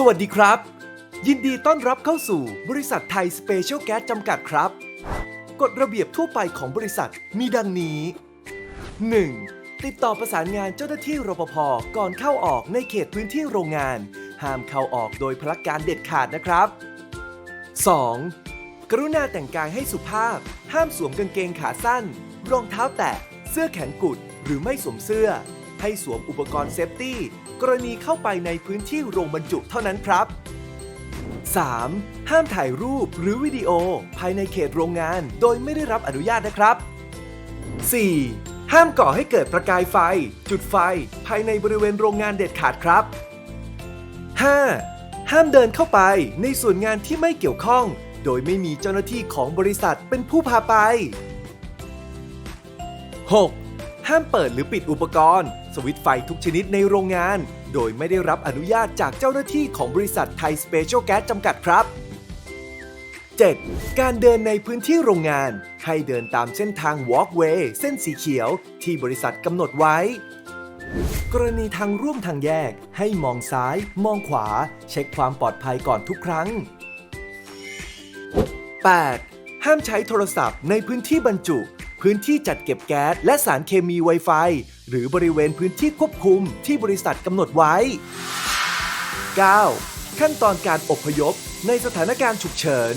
สวัสดีครับ ยินดีต้อนรับเข้าสู่บริษัทไทยสเปเชียลแก๊สจำกัดครับ กฎระเบียบทั่วไปของบริษัทมีดังนี้ 1. ติดต่อประสานงานเจ้าหน้าที่รปภก่อนเข้าออกในเขตพื้นที่โรงงาน ห้ามเข้าออกโดยพลักการเด็ดขาดนะครับ 2. กรุณาแต่งกายให้สุภาพ ห้ามสวมกางเกงขาสั้น รองเท้าแตะเสื้อแขนกุดหรือไม่สวมเสื้อ ให้สวมอุปกรณ์เซฟตี้ กรณีเข้าไปในพื้นที่โรงบรรจุเท่านั้นครับ 3. ห้ามถ่ายรูปหรือวิดีโอ ภายในเขตโรงงาน โดยไม่ได้รับอนุญาตนะครับ 4. ห้ามก่อให้เกิดประกายไฟ จุดไฟ ภายในบริเวณโรงงานเด็ดขาดครับ 5. ห้ามเดินเข้าไปในส่วนงานที่ไม่เกี่ยวข้อง โดยไม่มีเจ้าหน้าที่ของบริษัทเป็นผู้พาไป 6. ห้ามเปิดหรือปิดอุปกรณ์ สวิตช์ไฟทุกชนิดในโรงงาน โดยไม่ได้รับอนุญาตจากเจ้าหน้าที่ของบริษัทไทยสเปเชียลแก๊สจำกัดครับ 7. การเดินในพื้นที่โรงงาน ให้เดินตามเส้นทาง Walkway เส้นสีเขียว ที่บริษัทกำหนดไว้ กรณีทางร่วมทางแยก ให้มองซ้าย มองขวา เช็คความปลอดภัยก่อนทุกครั้ง 8. ห้ามใช้โทรศัพท์ในพื้นที่บรรจุ พื้นที่จัดเก็บแก๊สและสารเคมี Wi-Fi หรือบริเวณพื้นที่ควบคุมที่บริษัทกำหนดไว้ 9. ขั้นตอนการอพยพในสถานการณ์ฉุกเฉิน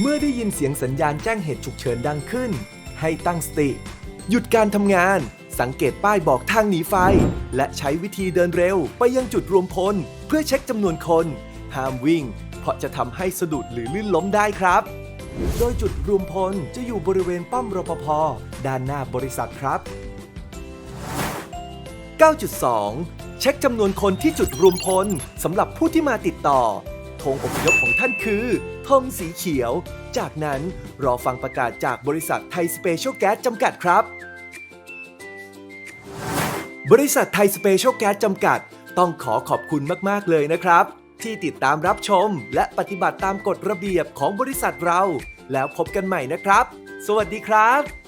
เมื่อได้ยินเสียงสัญญาณแจ้งเหตุฉุกเฉินดังขึ้น ให้ตั้งสติ หยุดการทำงาน สังเกตป้ายบอกทางหนีไฟ และใช้วิธีเดินเร็วไปยังจุดรวมพล เพื่อเช็คจำนวนคน ห้ามวิ่ง เพราะจะทำให้สะดุดหรือลื่นล้มได้ครับ โดยจุดรวมพลจะอยู่บริเวณป้อมรปภด้านหน้าบริษัทครับ 9.2 เช็คจำนวนคนที่จุดรวมพลสำหรับผู้ที่มาติดต่อธงอพยพของท่านคือธงสีเขียว จากนั้นรอฟังประกาศจากบริษัทไทยสเปเชียลแก๊สจำกัดครับ บริษัทไทยสเปเชียลแก๊สจำกัด ต้องขอขอบคุณมาก ๆ เลยนะครับ ที่ติดตามรับชม และปฏิบัติตามกฎระเบียบของบริษัทเรา แล้วพบกันใหม่นะครับ สวัสดีครับ